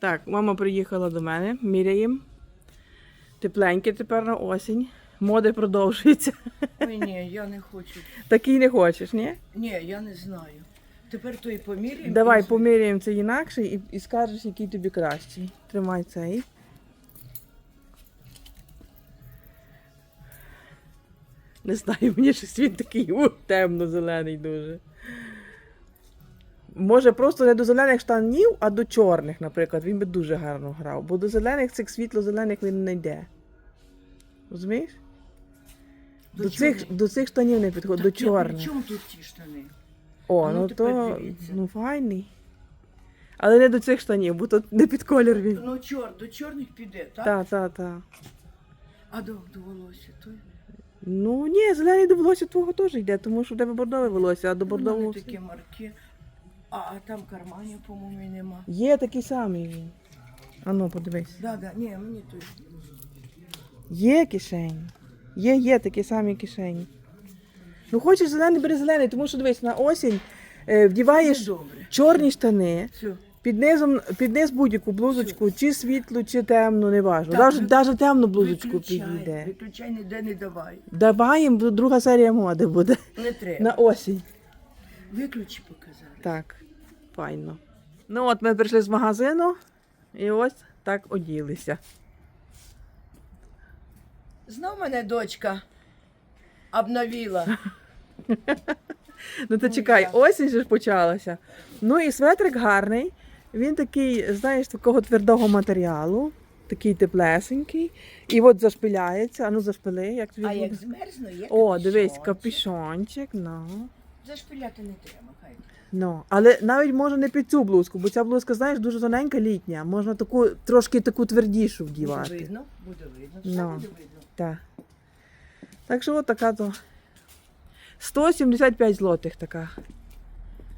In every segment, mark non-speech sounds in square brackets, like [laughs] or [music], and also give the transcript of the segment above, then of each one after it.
Так, мама приїхала до мене, міряємо. Тепленьке тепер на осінь. Моди продовжуються. Ой, ні, я не хочу. Такий не хочеш, ні? Ні, я не знаю. Тепер то і поміряємо. Давай поміряємо цей інакший і, і скажеш, який тобі кращий. Тримай цей. Не знаю, мені щось він такий темно-зелений дуже. Може, просто не до зелених штанів, а до чорних, наприклад, він би дуже гарно грав. Бо до зелених цих світло-зелених він не йде. Розумієш? До До, цих, до цих штанів не підходить, до чорних. чому тут ті штани? О, А ну ну, то дивіться. ну файний. Але не до цих штанів, бо тут не під колір він. Ну, чор, до чорних піде, так? Так, так, так. А до, до волосся той? Ну ні, зелений до волосся твого теж йде, тому що в тебе бордове волосся, а до У бордового. мене такі марки. А, а там карманів, по-моєму, нема. Є такий самий він. А ну, подивись. Да, да, ні, мені той. Є кишені. Є, є такі самі кишені. Ну хочеш зелений, бери зелений, тому що дивись, на осінь е, вдіваєш Добре. чорні штани, Все. під низом, під низ будь-яку блузочку, чи світлу, чи темну, неважно. Так, Навіть, ви- темну блузочку Виключай, підійде. Виключай, ніде не давай. Давай їм друга серія моди буде Не треба. на осінь. Виключи показати. Так, файно. Ну от ми прийшли з магазину і ось так оділися. Знов мене дочка обновила. [laughs] Ну Ну, чекай, осінь же ж почалася. Ну і светрик гарний. Він такий, знаєш, такого твердого матеріалу, такий теплесенький. І от зашпиляється. А ну зашпили, як тобі А буде? як змерзну, є О, дивись, капюшончик, ну. Зашпиляти не треба, хай. Ну, але навіть можна не під цю блузку, бо ця блузка, знаєш, дуже тоненька літня. Можна таку трошки таку твердішу Буде вдівати. видно, буде видно. Все Ну. буде видно. Так. Так що от така то. 175 злотих така.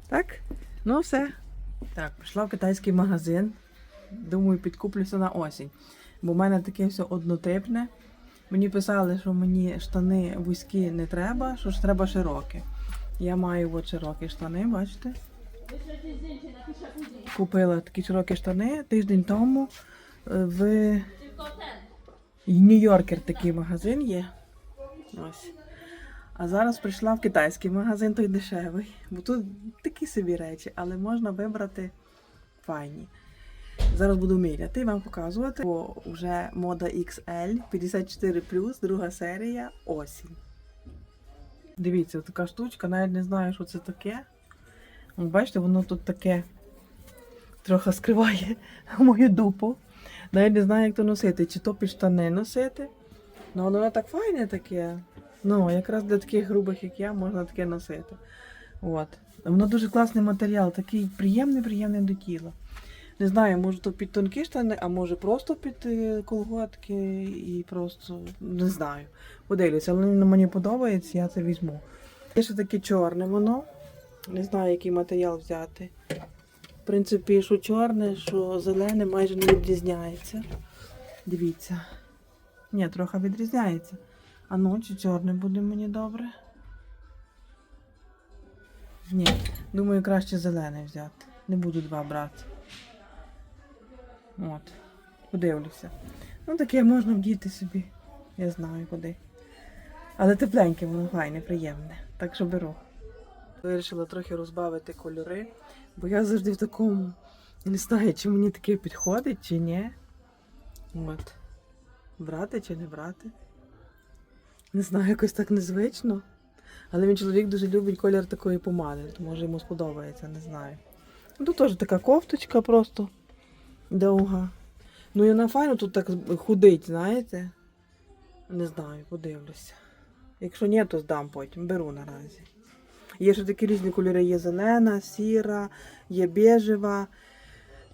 Так? Ну все. Так, прийшла в китайський магазин. Думаю, підкуплюся на осінь. Бо в мене таке все однотипне. Мені писали, що мені штани вузькі не треба, що ж треба широкі. Я маю от широкі штани, бачите? Купила такі широкі штани тиждень тому е, в Нью-Йоркер такий магазин є. Ось. А зараз прийшла в китайський магазин, той дешевий. Бо тут такі собі речі, але можна вибрати файні. Зараз буду міряти і вам показувати. Бо вже мода XL 54 друга серія осінь. Дивіться, така штучка, навіть не знаю, що це таке. Бачите, воно тут таке трохи скриває [laughs] мою дупу. Навіть не знаю, як то носити, чи то під штани носити. Ну, воно так файне таке. Ну, якраз для таких грубих, як я, можна таке носити. От. Воно дуже класний матеріал, такий приємний, приємний до тіла. Не знаю, може то під тонкі штани, а може просто під е, колготки і просто не знаю. Подивлюся, але мені подобається, я це візьму. Є ще таке чорне воно. Не знаю, який матеріал взяти. В принципі, що чорне, що зелене майже не відрізняється. Дивіться. Ні, трохи відрізняється. А ну, чи чорне буде мені добре? Ні, думаю, краще зелене взяти. Не буду два брати. От. Подивлюся. Ну, таке можна вдіти собі. Я знаю куди. Але тепленьке, воно файне, приємне. Так що беру. Вирішила трохи розбавити кольори, бо я завжди в такому не знаю, чи мені таке підходить, чи ні. От. Брати чи не брати. Не знаю, якось так незвично. Але він чоловік дуже любить колір такої помади, то може йому сподобається, не знаю. Ну, Тут теж така кофточка просто довга. Ну і вона файно тут так худить, знаєте. Не знаю, подивлюся. Якщо ні, то здам потім, беру наразі. Є ще такі різні кольори, є зелена, сіра, є бежева,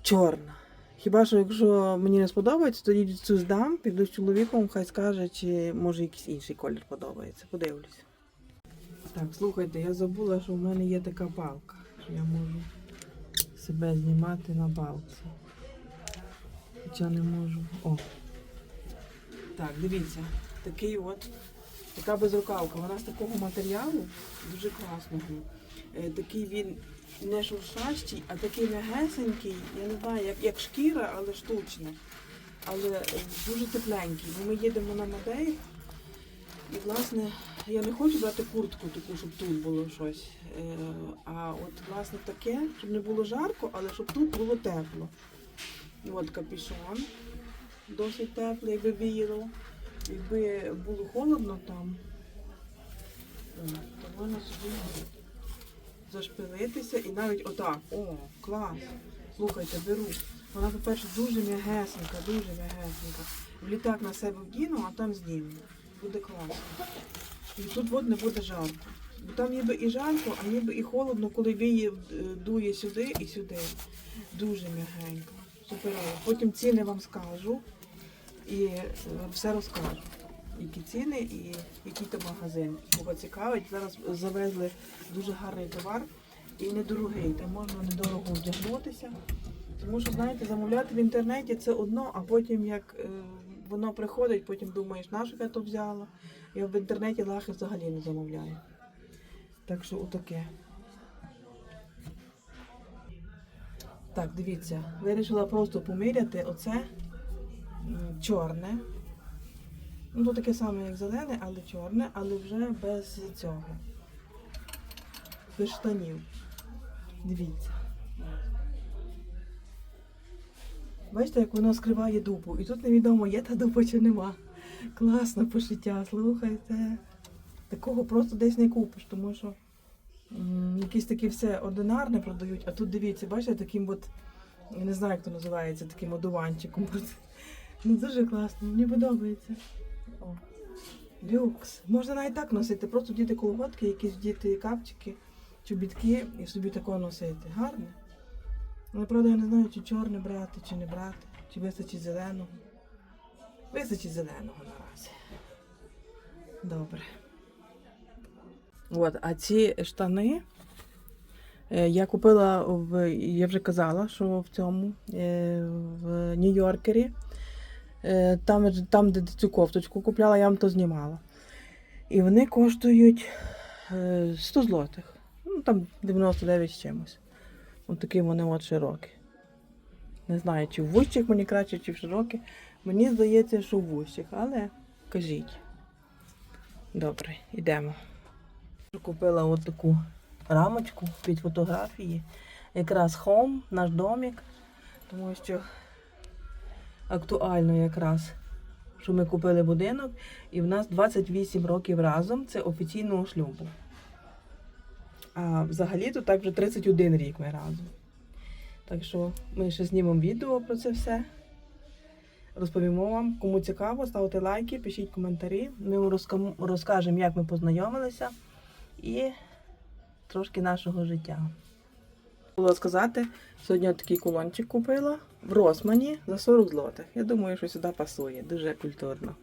чорна. Хіба що якщо мені не сподобається, тоді цю здам, піду з чоловіком, хай скаже, чи може якийсь інший колір подобається. Подивлюся. Так, слухайте, я забула, що в мене є така балка, що я можу себе знімати на балці. Хоча не можу. О. Так, дивіться, такий от, така безрукавка. Вона з такого матеріалу, дуже класного. Е, такий він не шуршащий, а такий м'ягесенький, я не знаю, як, як шкіра, але штучна. Але е, дуже тепленький. Бо ми їдемо на Мадейр. І, власне, я не хочу брати куртку таку, щоб тут було щось. Е, а от, власне, таке, щоб не було жарко, але щоб тут було тепло. От капюшон. Досить теплий, віяло. Якби було холодно там, е, то можна собі зашпилитися і навіть отак. О, клас. Слухайте, беру. Вона, по-перше, дуже м'ягесенька, дуже м'ягесенька. В літак на себе вдіну, а там зніму. Буде класно. І тут от не буде жарко. Бо там ніби і жарко, а ніби і холодно, коли віє, е, дує сюди і сюди. Дуже м'ягенько. Суперово. Потім ціни вам скажу і е, все розкажу. Які ціни і який то магазин. Кого цікавить, зараз завезли дуже гарний товар і недорогий. Там можна недорого вдягнутися. Тому що, знаєте, замовляти в інтернеті це одно, а потім як е, воно приходить, потім думаєш, на що я то взяла. Я в інтернеті лахи взагалі не замовляю. Так що отаке. Так, дивіться, вирішила просто поміряти оце чорне. Ну, то таке саме, як зелене, але чорне, але вже без цього. Без штанів. Дивіться. Бачите, як воно скриває дупу. І тут невідомо, є та дупа чи нема. Класно пошиття, слухайте. Такого просто десь не купиш, тому що якісь такі все одинарне продають, а тут дивіться, бачите, таким от, я не знаю, як то називається, таким одуванчиком. [laughs] Ну дуже класно, мені подобається. О, люкс. Можна навіть так носити, просто вдіти колготки, якісь вдіти капчики, чобітки і собі такого носити. Гарно. Але правда я не знаю, чи чорне брати, чи не брати, чи вистачить зеленого. Вистачить зеленого наразі. Добре. От, а ці штани е, я купила в, я вже казала, що в цьому, е, в Нью-Йоркері. Е, Там, там, де цю кофточку купляла, я вам то знімала. І вони коштують е, 100 злотих. Ну, там 99 з чимось. Ось такі вони от широкі. Не знаю, чи в вущих мені краще, чи в широкі. Мені здається, що в вущих, але кажіть. Добре, йдемо. Купила от таку рамочку під фотографії. Якраз хом, наш домик. Тому що актуально якраз, що ми купили будинок, і в нас 28 років разом це офіційного шлюбу. А взагалі-то так вже 31 рік ми разом. Так що ми ще знімемо відео про це все. Розповімо вам, кому цікаво, ставте лайки, пишіть коментарі. Ми вам розкажемо, як ми познайомилися і трошки нашого життя. Було сказати, сьогодні такий кулончик купила в Росмані за 40 злотих. Я думаю, що сюди пасує, дуже культурно.